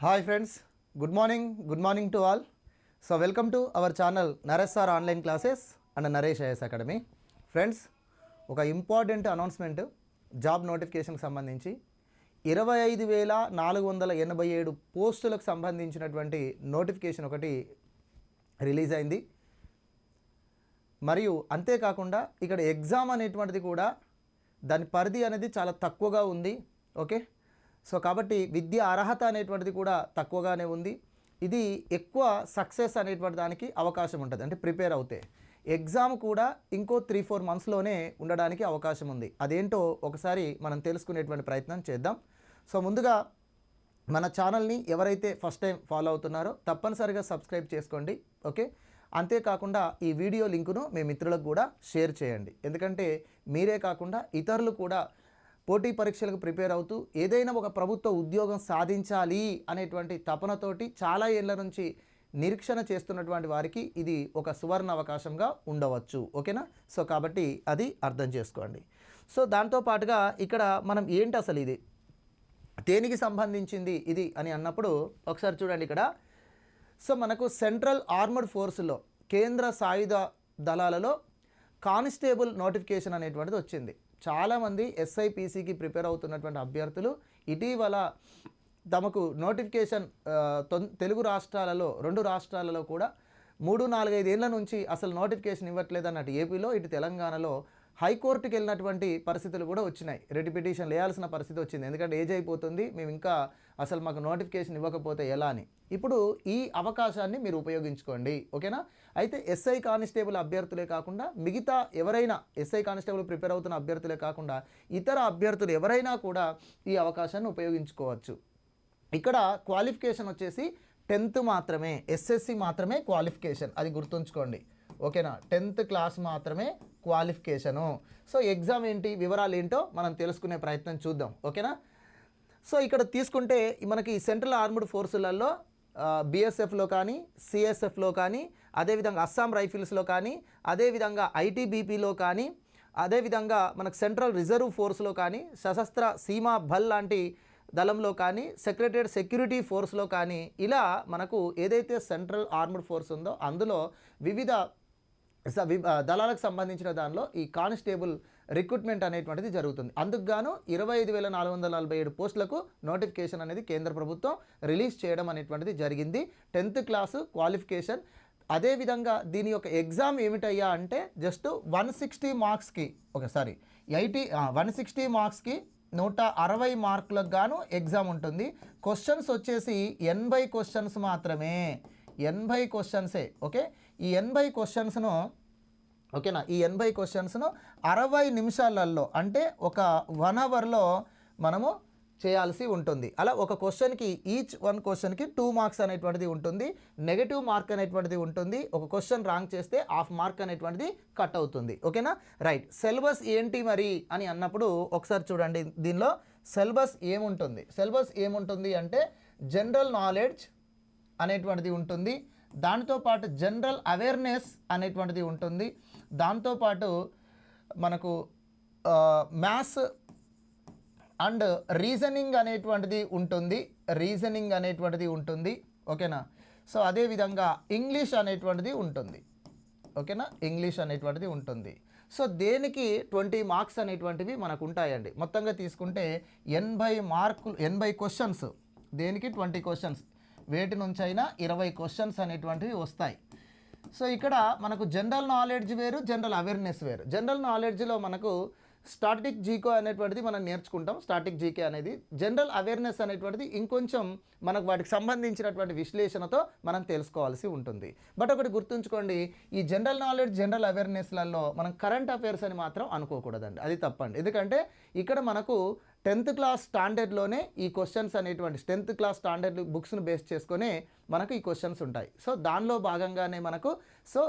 Hi friends good morning good morning to all so welcome to our channel Naresh sir online classes and Naresh IAS academy friends ఒక important announcement job నోటిఫికేషన్కి సంబంధించి ఇరవై ఐదు వేల నాలుగు వందల ఎనభై ఏడు పోస్టులకు సంబంధించినటువంటి నోటిఫికేషన్ ఒకటి రిలీజ్ అయింది. మరియు అంతేకాకుండా ఇక్కడ ఎగ్జామ్ అనేటువంటిది కూడా దాని పరిధి అనేది చాలా తక్కువగా ఉంది. ఓకే సో కాబట్టి విద్య అర్హత అనేటువంటిది కూడా తక్కువగానే ఉంది. ఇది ఎక్కువ సక్సెస్ అనేటువంటి దానికి అవకాశం ఉంటుంది. అంటే ప్రిపేర్ అవుతే. ఎగ్జామ్ కూడా ఇంకో త్రీ ఫోర్ మంత్స్లోనే ఉండడానికి అవకాశం ఉంది. అదేంటో ఒకసారి మనం తెలుసుకునేటువంటి ప్రయత్నం చేద్దాం. సో ముందుగా మన ఛానల్ని ఎవరైతే ఫస్ట్ టైం ఫాలో అవుతున్నారో తప్పనిసరిగా సబ్స్క్రైబ్ చేసుకోండి. ఓకే? అంతేకాకుండా ఈ వీడియో లింకును మీ మిత్రులకు కూడా షేర్ చేయండి. ఎందుకంటే మీరే కాకుండా ఇతరులు కూడా పోటీ పరీక్షలకు ప్రిపేర్ అవుతూ ఏదైనా ఒక ప్రభుత్వ ఉద్యోగం సాధించాలి అనేటువంటి తపనతోటి చాలా ఏళ్ళ నుంచి నిరీక్షణ చేస్తున్నటువంటి వారికి ఇది ఒక సువర్ణ అవకాశంగా ఉండవచ్చు. ఓకేనా? సో కాబట్టి అది అర్థం చేసుకోండి. సో దాంతో పాటుగా ఇక్కడ మనం ఏంటి అసలు ఇది? దేనికి సంబంధించింది ఇది అని అన్నప్పుడు ఒకసారి చూడండి ఇక్కడ. సో మనకు సెంట్రల్ ఆర్మర్డ్ ఫోర్స్లో కేంద్ర సాయుధ దళాలలో కానిస్టేబుల్ నోటిఫికేషన్ అనేటువంటిది వచ్చింది. చాలామంది ఎస్ఐపిసికి ప్రిపేర్ అవుతున్నటువంటి అభ్యర్థులు ఇటీవల తమకు నోటిఫికేషన్ తెలుగు రాష్ట్రాలలో రెండు రాష్ట్రాలలో కూడా మూడు నాలుగైదేళ్ళ నుంచి అసలు నోటిఫికేషన్ ఇవ్వట్లేదు అన్నట్టు ఏపీలో ఇటు తెలంగాణలో హైకోర్టుకి వెళ్ళినటువంటి పరిస్థితులు కూడా వచ్చినాయి. రెడ్ పిటిషన్ వేయాల్సిన పరిస్థితి వచ్చింది. ఎందుకంటే ఏజ్ అయిపోతుంది. మేము ఇంకా అసలు మాకు నోటిఫికేషన్ ఇవ్వకపోతే ఎలా అని. ఇప్పుడు ఈ అవకాశాన్ని మీరు ఉపయోగించుకోండి. ఓకేనా? అయితే ఎస్ఐ కానిస్టేబుల్ అభ్యర్థులే కాకుండా మిగతా ఎవరైనా ఎస్ఐ కానిస్టేబుల్ ప్రిపేర్ అవుతున్న అభ్యర్థులే కాకుండా ఇతర అభ్యర్థులు ఎవరైనా కూడా ఈ అవకాశాన్ని ఉపయోగించుకోవచ్చు. ఇక్కడ క్వాలిఫికేషన్ వచ్చేసి టెన్త్ మాత్రమే ఎస్ఎస్సి మాత్రమే క్వాలిఫికేషన్. అది గుర్తుంచుకోండి. ఓకేనా? టెన్త్ క్లాస్ మాత్రమే క్వాలిఫికేషను. సో ఎగ్జామ్ ఏంటి వివరాలు ఏంటో మనం తెలుసుకునే ప్రయత్నం చూద్దాం. ఓకేనా? సో ఇక్కడ తీసుకుంటే మనకి సెంట్రల్ ఆర్మ్డ్ ఫోర్సులలో బీఎస్ఎఫ్లో కానీ సిఎస్ఎఫ్లో కానీ అదేవిధంగా అస్సాం రైఫిల్స్లో కానీ అదేవిధంగా ఐటీబీపీలో కానీ అదేవిధంగా మనకు సెంట్రల్ రిజర్వ్ ఫోర్స్లో కానీ సశస్త్ర సీమా బల్ లాంటి దళంలో కానీ సెక్రటరీ సెక్యూరిటీ ఫోర్స్లో కానీ ఇలా మనకు ఏదైతే సెంట్రల్ ఆర్మ్డ్ ఫోర్స్ ఉందో అందులో వివిధ దళాలకు సంబంధించిన దానిలో ఈ కానిస్టేబుల్ రిక్రూట్మెంట్ అనేటువంటిది జరుగుతుంది. అందుకుగాను ఇరవై ఐదు వేల నాలుగు వందల నలభై ఏడు పోస్టులకు నోటిఫికేషన్ అనేది కేంద్ర ప్రభుత్వం రిలీజ్ చేయడం అనేటువంటిది జరిగింది. Tenth class qualification. అదేవిధంగా దీని యొక్క ఎగ్జామ్ ఏమిటయ్యా అంటే జస్ట్ వన్ సిక్స్టీ మార్క్స్కి ఒకసారి ఎయిటీ వన్ సిక్స్టీ మార్క్స్కి నూట అరవై మార్కులకు గాను ఎగ్జామ్ ఉంటుంది. క్వశ్చన్స్ వచ్చేసి ఎనభై క్వశ్చన్స్ మాత్రమే. ఎనభై క్వశ్చన్సే ఓకే? ఈ ఎనభై క్వశ్చన్స్ను ఓకేనా? ఈ ఎనభై క్వశ్చన్స్ను అరవై నిమిషాలలో అంటే ఒక వన్ అవర్లో మనము చేయాల్సి ఉంటుంది. అలా ఒక క్వశ్చన్కి ఈచ్ వన్ క్వశ్చన్కి టూ మార్క్స్ అనేటువంటిది ఉంటుంది. నెగటివ్ మార్క్ అనేటువంటిది ఉంటుంది. ఒక క్వశ్చన్ రాంగ్ చేస్తే హాఫ్ మార్క్ అనేటువంటిది కట్ అవుతుంది. ఓకేనా? రైట్ సిలబస్ ఏంటి మరి అని అన్నప్పుడు ఒకసారి చూడండి. దీనిలో సిలబస్ ఏముంటుంది? సిలబస్ ఏముంటుంది అంటే జనరల్ నాలెడ్జ్ అనేటువంటిది ఉంటుంది. దానితో పాటు జనరల్ అవేర్నెస్ అనేటువంటిది ఉంటుంది. దాంతోపాటు మనకు మ్యాథ్స్ అండ్ రీజనింగ్ అనేటువంటిది ఉంటుంది. రీజనింగ్ అనేటువంటిది ఉంటుంది. ఓకేనా? సో అదేవిధంగా ఇంగ్లీష్ అనేటువంటిది ఉంటుంది. ఓకేనా? ఇంగ్లీష్ అనేటువంటిది ఉంటుంది. సో దేనికి ట్వంటీ మార్క్స్ అనేటువంటివి మనకు ఉంటాయండి మొత్తంగా తీసుకుంటే ఎనభై మార్కులు ఎనభై క్వశ్చన్స్. దేనికి? Twenty questions. వేటి నుంచి అయినా ఇరవై క్వశ్చన్స్ అనేటువంటివి వస్తాయి. సో ఇక్కడ మనకు జనరల్ నాలెడ్జ్ వేరు జనరల్ అవేర్నెస్ వేరు. జనరల్ నాలెడ్జ్లో మనకు స్టాటిక్ జీకో అనేటువంటిది మనం నేర్చుకుంటాం. స్టాటిక్ జీకే అనేది జనరల్ అవేర్నెస్ అనేటువంటిది ఇంకొంచెం మనకు వాటికి సంబంధించినటువంటి విశ్లేషణతో మనం తెలుసుకోవాల్సి ఉంటుంది. బట్ ఒకటి గుర్తుంచుకోండి ఈ జనరల్ నాలెడ్జ్ జనరల్ అవేర్నెస్లలో మనం కరెంట్ అఫైర్స్ అని మాత్రం అనుకోకూడదండి. అది తప్పండి. ఎందుకంటే ఇక్కడ మనకు టెన్త్ క్లాస్ స్టాండర్డ్లోనే ఈ క్వశ్చన్స్ అనేటువంటి టెన్త్ క్లాస్ స్టాండర్డ్ బుక్స్ను బేస్ చేసుకొని మనకు ఈ క్వశ్చన్స్ ఉంటాయి. సో దానిలో భాగంగానే మనకు సో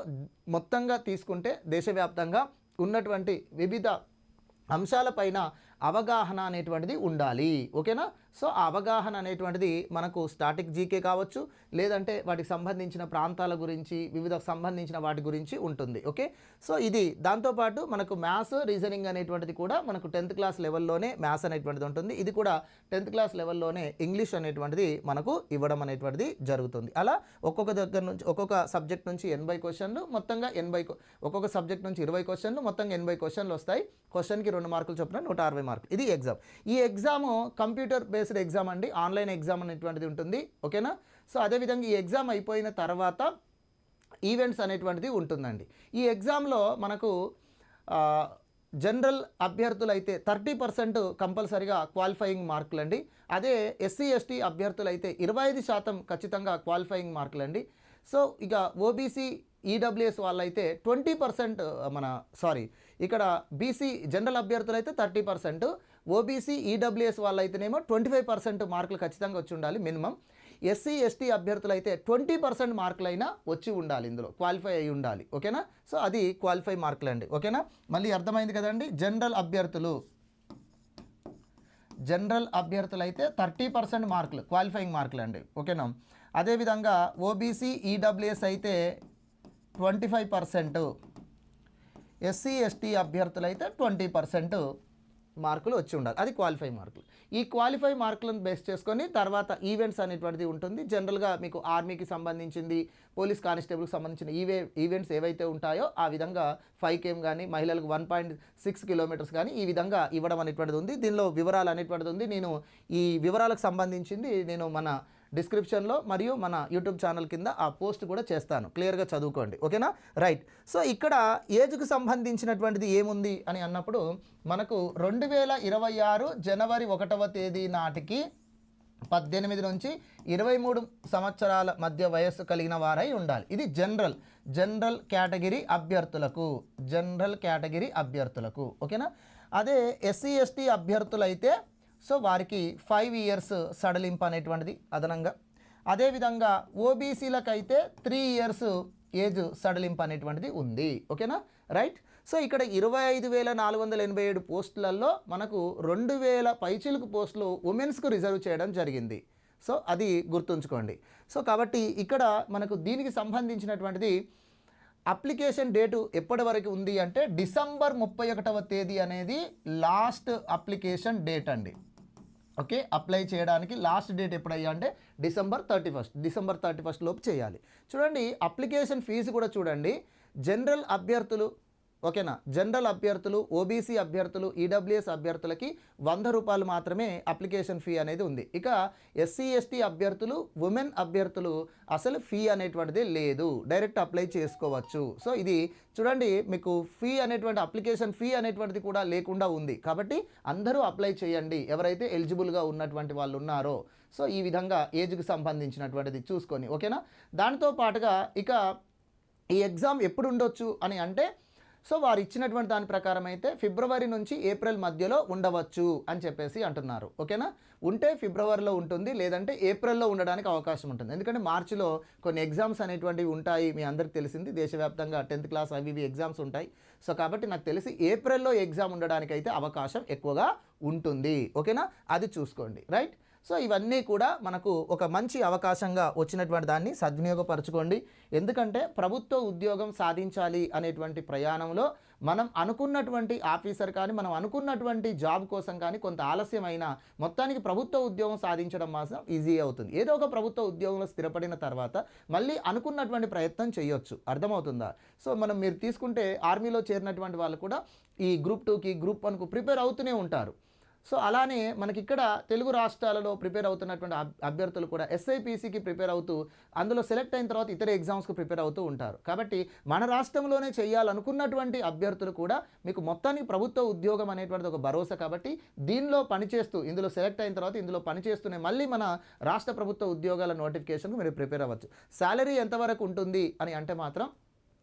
మొత్తంగా తీసుకుంటే దేశవ్యాప్తంగా ఉన్నటువంటి వివిధ అంశాలపైన అవగాహన అనేటువంటిది ఉండాలి. ఓకేనా? సో ఆ అవగాహన అనేటువంటిది మనకు స్టాటిక్ జీకే కావచ్చు లేదంటే వాటికి సంబంధించిన ప్రాంతాల గురించి వివిధ సంబంధించిన వాటి గురించి ఉంటుంది. ఓకే? సో ఇది దాంతోపాటు మనకు మ్యాథ్స్ రీజనింగ్ అనేటువంటిది కూడా మనకు టెన్త్ క్లాస్ లెవెల్లోనే మ్యాథ్స్ అనేటువంటిది ఉంటుంది. ఇది కూడా టెన్త్ క్లాస్ లెవెల్లోనే ఇంగ్లీష్ అనేటువంటిది మనకు ఇవ్వడం అనేటువంటిది జరుగుతుంది. అలా ఒక్కొక్క దగ్గర నుంచి ఒక్కొక్క సబ్జెక్ట్ నుంచి ఎనభై క్వశ్చన్లు మొత్తంగా ఎనభై ఒక్కొక్క సబ్జెక్ట్ నుంచి ఇరవై క్వశ్చన్లు మొత్తంగా ఎనభై క్వశ్చన్లు వస్తాయి. క్వశ్చన్కి రెండు మార్కులు చొప్పున నూట అరవై మార్కులు ఇది ఎగ్జామ్ ఈ ఎగ్జామ్ కంప్యూటర్ బేస్డ్ ఎగ్జామ్ అండి. ఆన్లైన్ ఎగ్జామ్ అనేటువంటిది ఉంటుంది. ఓకేనా? సో అదేవిధంగా ఈ ఎగ్జామ్ అయిపోయిన తర్వాత ఈవెంట్స్ అనేటువంటిది ఉంటుందండి. ఈ ఎగ్జామ్లో మనకు జనరల్ అభ్యర్థులు అయితే థర్టీ పర్సెంట్ కంపల్సరిగా క్వాలిఫైయింగ్ మార్కులు అండి అదే ఎస్సీ ఎస్టీ అభ్యర్థులు అయితే ఇరవై ఐదు శాతం ఖచ్చితంగా క్వాలిఫైయింగ్ మార్కులు అండి సో ఇక ఓబీసీ ఈడబ్ల్యూఎస్ వాళ్ళైతే ట్వంటీ పర్సెంట్ మన సారీ ఇక్కడ బీసీ జనరల్ అభ్యర్థులు అయితే థర్టీ పర్సెంట్ ఓబీసీ ఈడబ్ల్యూఎస్ వాళ్ళైతేనేమో ట్వంటీ ఫైవ్ పర్సెంట్ మార్కులు ఖచ్చితంగా వచ్చి ఉండాలి మినిమం. ఎస్సీ ఎస్టీ అభ్యర్థులు అయితే ట్వంటీ పర్సెంట్ మార్కులైనా వచ్చి ఉండాలి ఇందులో క్వాలిఫై అయి ఉండాలి ఓకేనా? సో అది క్వాలిఫై మార్కులు అండి ఓకేనా? మళ్ళీ అర్థమైంది కదండి జనరల్ అభ్యర్థులు జనరల్ అభ్యర్థులు అయితే థర్టీ పర్సెంట్ మార్కులు క్వాలిఫైయింగ్ మార్కులు అండి ఓకేనా? అదేవిధంగా ఓబీసీ ఈడబ్ల్యూఎస్ అయితే twenty five percent. SC ST అభ్యర్థులు అయితే ట్వంటీ పర్సెంట్ మార్కులు వచ్చి ఉండాలి. అది క్వాలిఫై మార్కులు. ఈ క్వాలిఫై మార్కులను బేస్ చేసుకొని తర్వాత ఈవెంట్స్ అనేటువంటిది ఉంటుంది. జనరల్గా మీకు ఆర్మీకి సంబంధించింది పోలీస్ కానిస్టేబుల్కి సంబంధించిన ఈవే ఈవెంట్స్ ఏవైతే ఉంటాయో ఆ విధంగా ఫైవ్ కేమ్ కానీ మహిళలకు వన్ పాయింట్ సిక్స్ కిలోమీటర్స్ కానీ ఈ విధంగా ఇవ్వడం అనేటువంటిది ఉంది. దీనిలో వివరాలు అనేటువంటిది ఉంది. నేను ఈ వివరాలకు సంబంధించింది నేను మన డిస్క్రిప్షన్లో మరియు మన యూట్యూబ్ ఛానల్ కింద ఆ పోస్ట్ కూడా చేస్తాను. క్లియర్గా చదువుకోండి. ఓకేనా? రైట్. సో ఇక్కడ ఏజ్కు సంబంధించినటువంటిది ఏముంది అని అన్నప్పుడు మనకు రెండు వేల ఇరవై ఆరు జనవరి ఒకటవ తేదీ నాటికి పద్దెనిమిది నుంచి ఇరవై మూడు సంవత్సరాల మధ్య వయస్సు కలిగిన వారై ఉండాలి. ఇది జనరల్ జనరల్ కేటగిరీ అభ్యర్థులకు జనరల్ కేటగిరీ అభ్యర్థులకు. ఓకేనా? అదే ఎస్సీ ఎస్టీ అభ్యర్థులైతే సో వారికి ఫైవ్ ఇయర్స్ సడలింపు అనేటువంటిది అదనంగా. అదేవిధంగా ఓబీసీలకైతే త్రీ ఇయర్స్ ఏజ్ సడలింపు అనేటువంటిది ఉంది. ఓకేనా? రైట్ సో ఇక్కడ ఇరవై ఐదు వేల నాలుగు వందల ఎనభై ఏడు పోస్టులలో మనకు రెండు వేల పైచిలుకు పోస్టులు ఉమెన్స్కు రిజర్వ్ చేయడం జరిగింది. సో అది గుర్తుంచుకోండి. సో కాబట్టి ఇక్కడ మనకు దీనికి సంబంధించినటువంటిది అప్లికేషన్ డేటు ఎప్పటి వరకు ఉంది అంటే డిసెంబర్ ముప్పై ఒకటవ తేదీ అనేది లాస్ట్ అప్లికేషన్ డేట్ అండి. ఓకే అప్లై చేయడానికి లాస్ట్ డేట్ ఎప్పుడయ్యా అంటే December thirty first December thirty first లోపు చేయాలి. చూడండి అప్లికేషన్ ఫీజు కూడా చూడండి జనరల్ అభ్యర్థులు ఓకేనా? జనరల్ అభ్యర్థులు ఓబీసీ అభ్యర్థులు ఈడబ్ల్యూఎస్ అభ్యర్థులకి వంద రూపాయలు మాత్రమే అప్లికేషన్ ఫీ అనేది ఉంది. ఇక ఎస్సీ ఎస్టీ అభ్యర్థులు ఉమెన్ అభ్యర్థులు అసలు ఫీ అనేటువంటిది లేదు. డైరెక్ట్ అప్లై చేసుకోవచ్చు. సో ఇది చూడండి మీకు ఫీ అనేటువంటి అప్లికేషన్ ఫీ అనేటువంటిది కూడా లేకుండా ఉంది. కాబట్టి అందరూ అప్లై చేయండి. ఎవరైతే ఎలిజిబుల్గా ఉన్నటువంటి వాళ్ళు ఉన్నారో. సో ఈ విధంగా ఏజ్కి సంబంధించినటువంటిది చూసుకొని. ఓకేనా? దానితో పాటుగా ఇక ఈ ఎగ్జామ్ ఎప్పుడు ఉండొచ్చు అని అంటే సో వారు ఇచ్చినటువంటి దాని ప్రకారం అయితే ఫిబ్రవరి నుంచి ఏప్రిల్ మధ్యలో ఉండవచ్చు అని చెప్పేసి అంటున్నారు. ఓకేనా? ఉంటే ఫిబ్రవరిలో ఉంటుంది లేదంటే ఏప్రిల్లో ఉండడానికి అవకాశం ఉంటుంది. ఎందుకంటే మార్చిలో కొన్ని ఎగ్జామ్స్ అనేటువంటివి ఉంటాయి మీ అందరికి తెలిసింది. దేశవ్యాప్తంగా టెన్త్ క్లాస్ అవి ఇవి ఎగ్జామ్స్ ఉంటాయి. సో కాబట్టి నాకు తెలిసి ఏప్రిల్లో ఎగ్జామ్ ఉండడానికి అయితే అవకాశం ఎక్కువగా ఉంటుంది. ఓకేనా? అది చూసుకోండి. రైట్? సో ఇవన్నీ కూడా మనకు ఒక మంచి అవకాశంగా వచ్చినటువంటి దాన్ని సద్వినియోగపరచుకోండి. ఎందుకంటే ప్రభుత్వ ఉద్యోగం సాధించాలి అనేటువంటి ప్రయాణంలో మనం అనుకున్నటువంటి ఆఫీసర్ కానీ మనం అనుకున్నటువంటి జాబ్ కోసం కానీ కొంత ఆలస్యమైన మొత్తానికి ప్రభుత్వ ఉద్యోగం సాధించడం మాత్రం ఈజీ అవుతుంది. ఏదో ఒక ప్రభుత్వ ఉద్యోగంలో స్థిరపడిన తర్వాత మళ్ళీ అనుకున్నటువంటి ప్రయత్నం చేయొచ్చు. అర్థమవుతుందా? సో మనం మీరు తీసుకుంటే ఆర్మీలో చేరినటువంటి వాళ్ళు కూడా ఈ గ్రూప్ టూకి గ్రూప్ వన్కు ప్రిపేర్ అవుతూనే ఉంటారు. సో అలానే మనకి ఇక్కడ తెలుగు రాష్ట్రాలలో ప్రిపేర్ అవుతున్నటువంటి అభ్యర్థులు కూడా ఎస్ఐపిసికి ప్రిపేర్ అవుతూ అందులో సెలెక్ట్ అయిన తర్వాత ఇతర ఎగ్జామ్స్కి ప్రిపేర్ అవుతూ ఉంటారు. కాబట్టి మన రాష్ట్రంలోనే చేయాలనుకున్నటువంటి అభ్యర్థులు కూడా మీకు మొత్తాన్ని ప్రభుత్వ ఉద్యోగం అనేటువంటిది ఒక భరోసా కాబట్టి దీనిలో పనిచేస్తూ ఇందులో సెలెక్ట్ అయిన తర్వాత ఇందులో పనిచేస్తూనే మళ్ళీ మన రాష్ట్ర ప్రభుత్వ ఉద్యోగాల నోటిఫికేషన్కు మీరు ప్రిపేర్ అవ్వచ్చు. శాలరీ ఎంతవరకు ఉంటుంది అని అంటే మాత్రం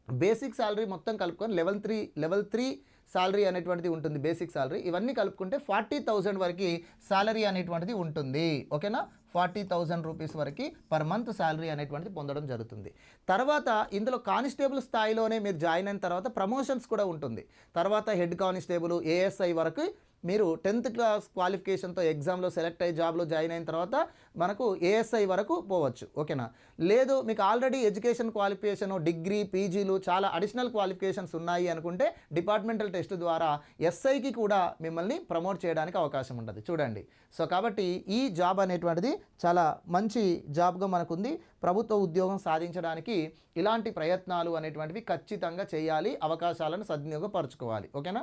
బేసిక్ శాలరీ మొత్తం కలుపుకొని level three level three salary అనేటువంటిది ఉంటుంది బేసిక్ శాలరీ ఇవన్నీ కలుపుకుంటే ఫార్టీ థౌజండ్ వరకు శాలరీ అనేటువంటిది ఉంటుంది. ఓకేనా? ఫార్టీ థౌజండ్ రూపీస్ వరకు పర్ మంత్ శాలరీ అనేటువంటిది పొందడం జరుగుతుంది. తర్వాత ఇందులో కానిస్టేబుల్ స్థాయిలోనే మీరు జాయిన్ అయిన తర్వాత ప్రమోషన్స్ కూడా ఉంటుంది. తర్వాత హెడ్ కానిస్టేబుల్ ఏఎస్ఐ వరకు మీరు టెన్త్ క్లాస్ క్వాలిఫికేషన్తో ఎగ్జామ్లో సెలెక్ట్ అయ్యి జాబ్లో జాయిన్ అయిన తర్వాత మనకు ఏఎస్ఐ వరకు పోవచ్చు ఓకేనా? లేదు మీకు ఆల్రెడీ ఎడ్యుకేషన్ క్వాలిఫికేషన్ డిగ్రీ పీజీలు చాలా అడిషనల్ క్వాలిఫికేషన్స్ ఉన్నాయి అనుకుంటే డిపార్ట్మెంటల్ టెస్ట్ ద్వారా ఎస్ఐకి కూడా మిమ్మల్ని ప్రమోట్ చేయడానికి అవకాశం ఉంటుంది. చూడండి. సో కాబట్టి ఈ జాబ్ అనేటువంటిది చాలా మంచి జాబ్గా మనకుంది. ప్రభుత్వ ఉద్యోగం సాధించడానికి ఇలాంటి ప్రయత్నాలు అనేటువంటివి ఖచ్చితంగా చేయాలి. అవకాశాలను సద్వినియోగపరచుకోవాలి. ఓకేనా?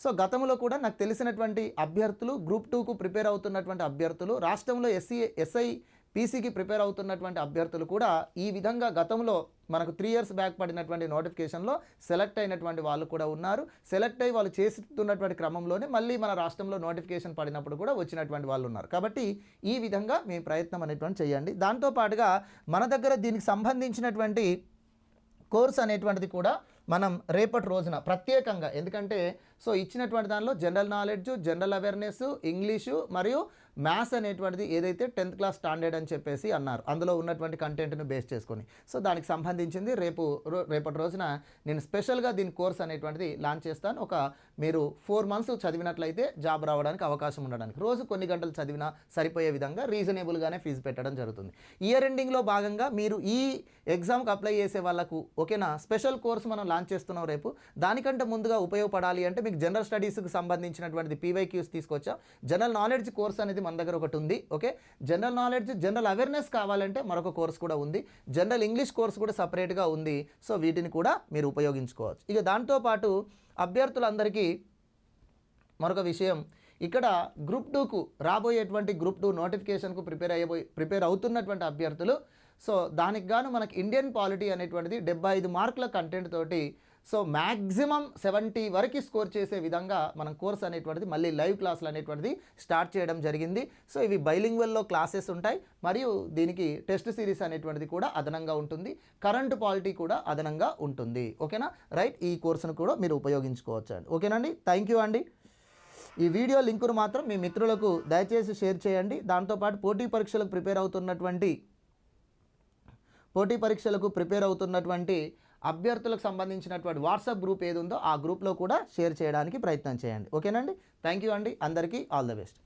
సో గతంలో కూడా నాకు తెలిసినటువంటి అభ్యర్థులు గ్రూప్ టూకు ప్రిపేర్ అవుతున్నటువంటి అభ్యర్థులు రాష్ట్రంలో ఎస్సీ ఎస్ఐ పీసీకి ప్రిపేర్ అవుతున్నటువంటి అభ్యర్థులు కూడా ఈ విధంగా గతంలో మనకు త్రీ ఇయర్స్ బ్యాక్ పడినటువంటి నోటిఫికేషన్లో సెలెక్ట్ అయినటువంటి వాళ్ళు కూడా ఉన్నారు. సెలెక్ట్ అయ్యి వాళ్ళు చేస్తున్నటువంటి క్రమంలోనే మళ్ళీ మన రాష్ట్రంలో నోటిఫికేషన్ పడినప్పుడు కూడా వచ్చినటువంటి వాళ్ళు ఉన్నారు. కాబట్టి ఈ విధంగా మీ ప్రయత్నం అనేటువంటి చేయండి. దాంతోపాటుగా మన దగ్గర దీనికి సంబంధించినటువంటి కోర్స్ అనేటువంటిది కూడా మనం రేపటి రోజున ప్రత్యేకంగా ఎందుకంటే సో ఇచ్చినటువంటి దానిలో general knowledge general awareness English మరియు మ్యాథ్స్ అనేటువంటిది ఏదైతే టెన్త్ క్లాస్ స్టాండర్డ్ అని చెప్పేసి అన్నారు. అందులో ఉన్నటువంటి కంటెంట్ను బేస్ చేసుకొని. సో దానికి సంబంధించింది రేపు రో- రేపటి రోజున నేను స్పెషల్గా దీని కోర్స్ అనేటువంటిది లాంచ్ చేస్తాను. ఒక మీరు ఫోర్ మంత్స్ చదివినట్లయితే జాబ్ రావడానికి అవకాశం ఉండడానికి. రోజు కొన్ని గంటలు చదివినా సరిపోయే విధంగా రీజనబుల్గానే ఫీజు పెట్టడం జరుగుతుంది. ఇయర్ ఎండింగ్లో భాగంగా మీరు ఈ ఎగ్జామ్కి అప్లై చేసే వాళ్ళకు ఓకేనా? స్పెషల్ కోర్స్ మనం లాంచ్ చేస్తున్నాం రేపు. దానికంటే ముందుగా ఉపయోగపడాలి అంటే మీకు జనరల్ స్టడీస్కి సంబంధించినటువంటిది పీవైక్యూస్ తీసుకొచ్చాం. జనరల్ నాలెడ్జ్ కోర్స్ అనేది మన దగ్గర ఒకటి ఉంది okay general knowledge general awareness కావాలంటే మరొక కోర్స్ కూడా ఉంది. జనరల్ ఇంగ్లీష్ కోర్స్ కూడా సపరేట్గా ఉంది సో వీటిని కూడా మీరు ఉపయోగించుకోవచ్చు. ఇక దాంతోపాటు అభ్యర్థులందరికీ మరొక విషయం. ఇక్కడ గ్రూప్ టూకు రాబోయేటువంటి గ్రూప్ టూ నోటిఫికేషన్కు ప్రిపేర్ అయ్యబోయి ప్రిపేర్ అవుతున్నటువంటి అభ్యర్థులు. సో దానికి గాను మనకి ఇండియన్ పాలిటీ అనేటువంటిది డెబ్బై ఐదు మార్కుల కంటెంట్ తోటి సో మ్యాక్సిమం సెవెంటీ వరకు స్కోర్ చేసే విధంగా మనం కోర్స్ అనేటువంటిది మళ్ళీ లైవ్ క్లాసులు అనేటువంటిది స్టార్ట్ చేయడం జరిగింది. సో ఇవి బైలింగ్వెల్లో క్లాసెస్ ఉంటాయి. మరియు దీనికి టెస్ట్ సిరీస్ అనేటువంటిది కూడా అదనంగా ఉంటుంది. కరెంట్ పాలిటీ కూడా అదనంగా ఉంటుంది. ఓకేనా? రైట్? ఈ కోర్సును కూడా మీరు ఉపయోగించుకోవచ్చు అండి. ఓకేనండి? థ్యాంక్ యూ అండి. ఈ వీడియో లింకును మాత్రం మీ మిత్రులకు దయచేసి షేర్ చేయండి. దాంతోపాటు పోటీ పరీక్షలకు ప్రిపేర్ అవుతున్నటువంటి పోటీ పరీక్షలకు ప్రిపేర్ అవుతున్నటువంటి అభ్యర్థులకు సంబంధించినటువంటి వాట్సాప్ గ్రూప్ ఏది ఉందో ఆ గ్రూప్లో కూడా షేర్ చేయడానికి ప్రయత్నం చేయండి. ఓకేనండి? థ్యాంక్ యూ అండి. అందరికీ ఆల్ ద బెస్ట్.